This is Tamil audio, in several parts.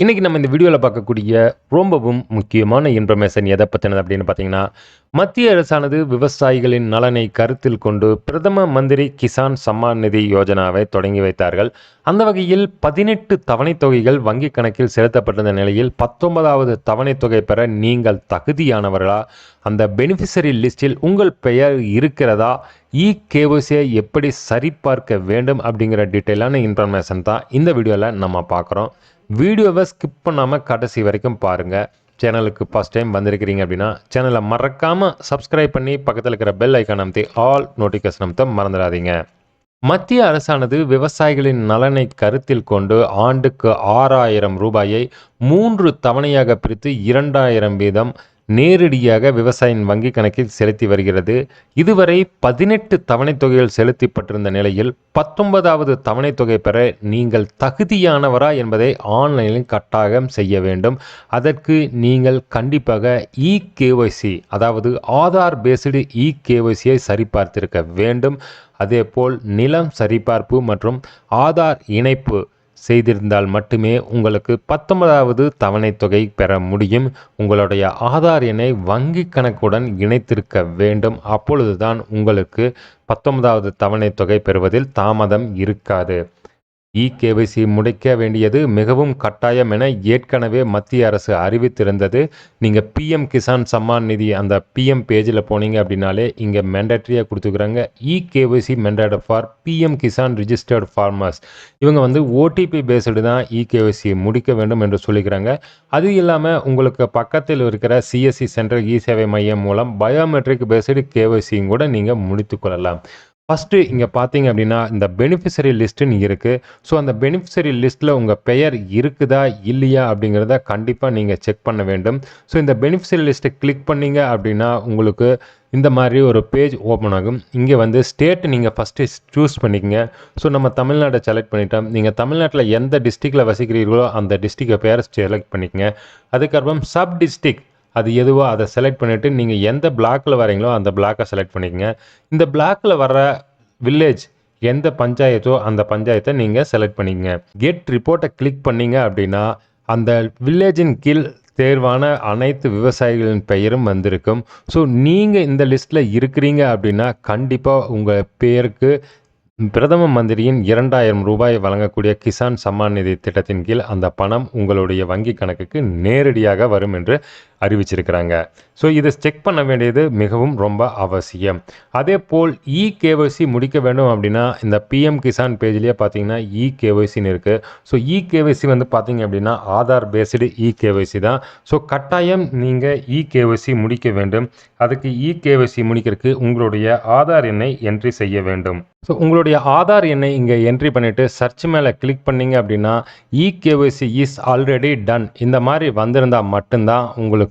இன்றைக்கி நம்ம இந்த வீடியோவில் பார்க்கக்கூடிய ரொம்பவும் முக்கியமான இன்ஃபர்மேஷன் எதை பற்றினது அப்படின்னு பார்த்தீங்கன்னா மத்திய அரசானது விவசாயிகளின் நலனை கருத்தில் கொண்டு பிரதம மந்திரி கிசான் சம்மான் நிதி யோஜனாவை தொடங்கி வைத்தார்கள். அந்த வகையில் பதினெட்டு தவணைத் தொகைகள் வங்கி கணக்கில் செலுத்தப்பட்டிருந்த நிலையில் பத்தொன்பதாவது தவணைத் தொகை பெற நீங்கள் தகுதியானவர்களா? அந்த பெனிஃபிஷரி லிஸ்டில் உங்கள் பெயர் இருக்கிறதா? இ கேஓசியை எப்படி சரிபார்க்க வேண்டும் அப்படிங்கிற டீட்டெயிலான இன்ஃபர்மேஷன் தான் இந்த வீடியோவில் நம்ம பார்க்குறோம். வீடியோவை ஸ்கிப் பண்ணாமல் கடைசி வரைக்கும் பாருங்கள் சேனலுக்கு ஃபஸ்ட் டைம் வந்திருக்கிறீங்க அப்படின்னா சேனலை மறக்காமல் சப்ஸ்கிரைப் பண்ணி பக்கத்தில் இருக்கிற பெல் ஐக்கான் அமைத்து ஆல் நோட்டிஃபிகேஷன் அமைத்த மறந்துடாதீங்க. மத்திய அரசானது விவசாயிகளின் நலனை கருத்தில் கொண்டு ஆண்டுக்கு ஆறாயிரம் ரூபாயை மூன்று தவணையாக பிரித்து இரண்டாயிரம் வீதம் நேரடியாக விவசாயின் வங்கி கணக்கில் செலுத்தி வருகிறது. இதுவரை பதினெட்டு தவணைத் தொகைகள் செலுத்தப்பட்டிருந்த நிலையில் பத்தொன்பதாவது தவணைத் தொகை பெற நீங்கள் தகுதியானவரா என்பதை ஆன்லைனில் கட்டாயம் செய்ய வேண்டும். அதற்கு நீங்கள் கண்டிப்பாக இ கேஒய்சி அதாவது ஆதார் பேஸ்டு இ கேஒய்சியை சரிபார்த்திருக்க வேண்டும். அதேபோல் நிலம் சரிபார்ப்பு மற்றும் ஆதார் இணைப்பு செய்திருந்தால் மட்டுமே உங்களுக்கு பத்தொன்பதாவது தவணைத் தொகை பெற முடியும். உங்களுடைய ஆதார் எண்ணை வங்கி கணக்குடன் இணைத்திருக்க வேண்டும். அப்பொழுதுதான் உங்களுக்கு பத்தொன்பதாவது தவணைத் தொகை பெறுவதில் தாமதம் இருக்காது. இகேவைசி முடிக்க வேண்டியது மிகவும் கட்டாயம் என ஏற்கனவே மத்திய அரசு அறிவித்திருந்தது. நீங்கள் பிஎம் கிசான் சம்மான் நிதி அந்த பிஎம் பேஜில் போனீங்க அப்படின்னாலே இங்கே மேண்டட்ரியாக கொடுத்துக்கிறாங்க. E KYC mandate for PM Kisan registered farmers இவங்க வந்து ஓடிபி பேஸ்டு தான் இகேவைசி முடிக்க வேண்டும் என்று சொல்லிக்கிறாங்க. அது இல்லாமல் உங்களுக்கு பக்கத்தில் இருக்கிற சிஎஸ்சி சென்ட்ரல் இ சேவை மையம் மூலம் பயோமெட்ரிக் பேஸ்டு கேவைசியும் கூட நீங்கள் முடித்து கொள்ளலாம். ஃபஸ்ட்டு இங்கே பார்த்தீங்க அப்படின்னா இந்த பெனிஃபிஷரி லிஸ்ட்டுன்னு இருக்குது ஸோ அந்த பெனிஃபிஷரி லிஸ்ட்டில் உங்கள் பெயர் இருக்குதா இல்லையா அப்படிங்கிறத கண்டிப்பாக நீங்கள் செக் பண்ண வேண்டும். ஸோ இந்த பெனிஃபிஷரி லிஸ்ட்டை கிளிக் பண்ணீங்க அப்படின்னா உங்களுக்கு இந்த மாதிரி ஒரு பேஜ் ஓப்பன் ஆகும். இங்கே வந்து ஸ்டேட் நீங்கள் ஃபஸ்ட்டு சூஸ் பண்ணிக்கங்க. ஸோ நம்ம தமிழ்நாட்டை செலக்ட் பண்ணிட்டோம். நீங்கள் தமிழ்நாட்டில் எந்த டிஸ்ட்ரிக்டில் வசிக்கிறீர்களோ அந்த டிஸ்ட்ரிக்டை பேரை செலக்ட் பண்ணிக்கங்க. அதுக்கப்புறம் சப் டிஸ்ட்ரிக்ட் அது எதுவோ அதை செலக்ட் பண்ணிவிட்டு நீங்கள் எந்த பிளாக்கில் வரீங்களோ அந்த பிளாக்கை செலக்ட் பண்ணிக்கங்க. இந்த பிளாக்கில் வர்ற வில்லேஜ் எந்த பஞ்சாயத்தோ அந்த பஞ்சாயத்தை நீங்கள் செலக்ட் பண்ணிக்கங்க. கெட் ரிப்போர்ட்டை கிளிக் பண்ணீங்க அப்படின்னா அந்த வில்லேஜின் கீழ் தேர்வான அனைத்து விவசாயிகளின் பெயரும் வந்திருக்கும். ஸோ நீங்கள் இந்த லிஸ்ட்டில் இருக்கிறீங்க அப்படின்னா கண்டிப்பாக உங்கள் பெயருக்கு பிரதம மந்திரியின் இரண்டாயிரம் ரூபாய் வழங்கக்கூடிய கிசான் சம்மான் நிதி திட்டத்தின் கீழ் அந்த பணம் உங்களுடைய வங்கி கணக்குக்கு நேரடியாக வரும் என்று அறிவிச்சிருக்கிறாங்க. ஸோ இதை செக் பண்ண வேண்டியது மிகவும் ரொம்ப அவசியம். அதே போல் இ கேஒய்சி முடிக்க வேண்டும் அப்படின்னா இந்த பிஎம் கிசான் பேஜ்லேயே பார்த்தீங்கன்னா இ கேஒய்சின்னு இருக்குது ஸோ இ கேஒய்சி வந்து பார்த்தீங்க அப்படின்னா ஆதார் பேஸ்டு இ கேஒய்சி தான். ஸோ கட்டாயம் நீங்கள் இ கேஒய்சி முடிக்க வேண்டும். அதுக்கு இ கேஒய்சி முடிக்கிறதுக்கு உங்களுடைய ஆதார் எண்ணை என்ட்ரி செய்ய வேண்டும். ஸோ உங்களுடைய ஆதார் எண்ணை இங்கே என்ட்ரி பண்ணிவிட்டு சர்ச் மேலே கிளிக் பண்ணீங்க அப்படின்னா e KYC is already done இந்த மாதிரி வந்திருந்தால் மட்டும்தான் உங்களுக்கு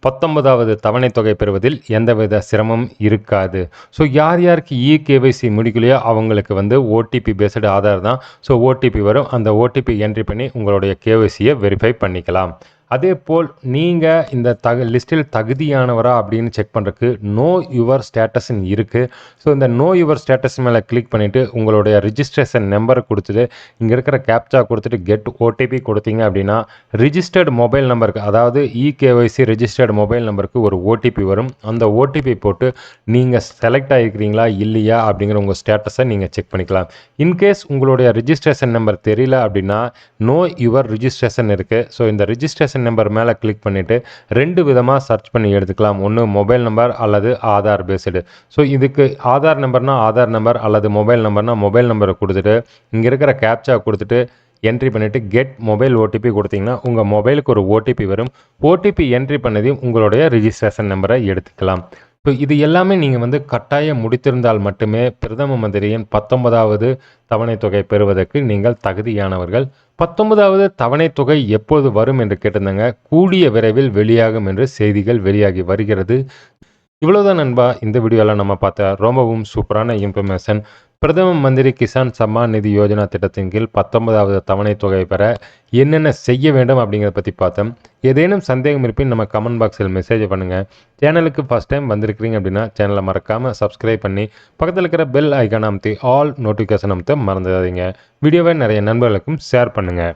பத்தொன்பதாவது தவணை தொகை பெறுவதில் எந்தவித சிரமம் இருக்காது. ஸோ யார் யாருக்கு இ கேவைசி முடிக்கலையோ அவங்களுக்கு வந்து ஓடிபி பேஸ்டு ஆதார் தான். ஸோ ஓடிபி வரும். அந்த ஓடிபி என்ட்ரி பண்ணி உங்களுடைய கேவைசியை வெரிஃபை பண்ணிக்கலாம். அதே போல் நீங்கள் இந்த தக லிஸ்ட்டில் தகுதியானவரா அப்படின்னு செக் பண்ணுறதுக்கு நோ யுவர் ஸ்டேட்டஸ்ன்னு இருக்குது ஸோ இந்த நோ யுவர் ஸ்டேட்டஸ் மேலே கிளிக் பண்ணிவிட்டு உங்களுடைய ரிஜிஸ்ட்ரேஷன் நம்பரை கொடுத்துட்டு இங்கே இருக்கிற கேப்சா கொடுத்துட்டு கெட் ஓடிபி கொடுத்தீங்க அப்படின்னா ரிஜிஸ்டர்டு மொபைல் நம்பருக்கு அதாவது இகேஒய்சி ரிஜிஸ்டர்டு மொபைல் நம்பருக்கு ஒரு ஓடிபி வரும். அந்த ஓடிபி போட்டு நீங்கள் செலக்ட் ஆகிருக்கிறீங்களா இல்லையா அப்படிங்கிற உங்கள் ஸ்டேட்டஸை நீங்கள் செக் பண்ணிக்கலாம். இன்கேஸ் உங்களுடைய ரிஜிஸ்ட்ரேஷன் நம்பர் தெரியல அப்படின்னா நோ யுவர் ரிஜிஸ்ட்ரேஷன் இருக்குது ஸோ இந்த ரிஜிஸ்ட்ரேஷன் நம்பர் மேலே கிளிக் பண்ணிவிட்டு ரெண்டு விதமாக சர்ச் பண்ணி எடுத்துக்கலாம். ஒன்று மொபைல் நம்பர் அல்லது ஆதார் பேஸ்டு ஸோ இதுக்கு ஆதார் நம்பர்னா ஆதார் நம்பர் அல்லது மொபைல் நம்பர்னா மொபைல் நம்பரை கொடுத்துட்டு இங்கே இருக்கிற கேப்சா கொடுத்துட்டு என்ட்ரி பண்ணிவிட்டு கெட் மொபைல் ஓடிபி கொடுத்தீங்கன்னா உங்கள் மொபைலுக்கு ஒரு ஓடிபி வரும். ஓடிபி என்ட்ரி பண்ணதையும் உங்களுடைய ரிஜிஸ்ட்ரேஷன் நம்பரை எடுத்துக்கலாம். இப்போ இது எல்லாமே நீங்கள் வந்து கட்டாயம் முடித்திருந்தால் மட்டுமே பிரதம மந்திரியின் பத்தொன்பதாவது தவணை தொகை பெறுவதற்கு நீங்கள் தகுதியானவர்கள். பத்தொன்பதாவது தவணை தொகை எப்போது வரும் என்று கேட்டிருந்தாங்க. கூடிய விரைவில் வெளியாகும் என்று செய்திகள் வெளியாகி வருகிறது. இவ்வளோதான் நண்பா. இந்த வீடியோவில் நம்ம பார்த்த ரொம்பவும் சூப்பரான இன்ஃபர்மேஷன் பிரதம மந்திரி கிசான் சம்மான் நிதி யோஜனா திட்டத்தின் கீழ் பத்தொன்பதாவது தவணை தொகை பெற என்னென்ன செய்ய வேண்டும் அப்படிங்கிறத பற்றி பார்த்தோம். ஏதேனும் சந்தேகம் இருப்பின் நம்ம கமெண்ட் பாக்ஸில் மெசேஜ் பண்ணுங்கள் சேனலுக்கு ஃபஸ்ட் டைம் வந்திருக்கிறீங்க அப்படின்னா சேனலை மறக்காமல் சப்ஸ்கிரைப் பண்ணி பக்கத்தில் இருக்கிற பெல் ஐக்கான் அமுத்தி ஆல் நோட்டிஃபிகேஷன் அமுத்த மறந்துடாதீங்க. வீடியோவை நிறைய நண்பர்களுக்கும் ஷேர் பண்ணுங்கள்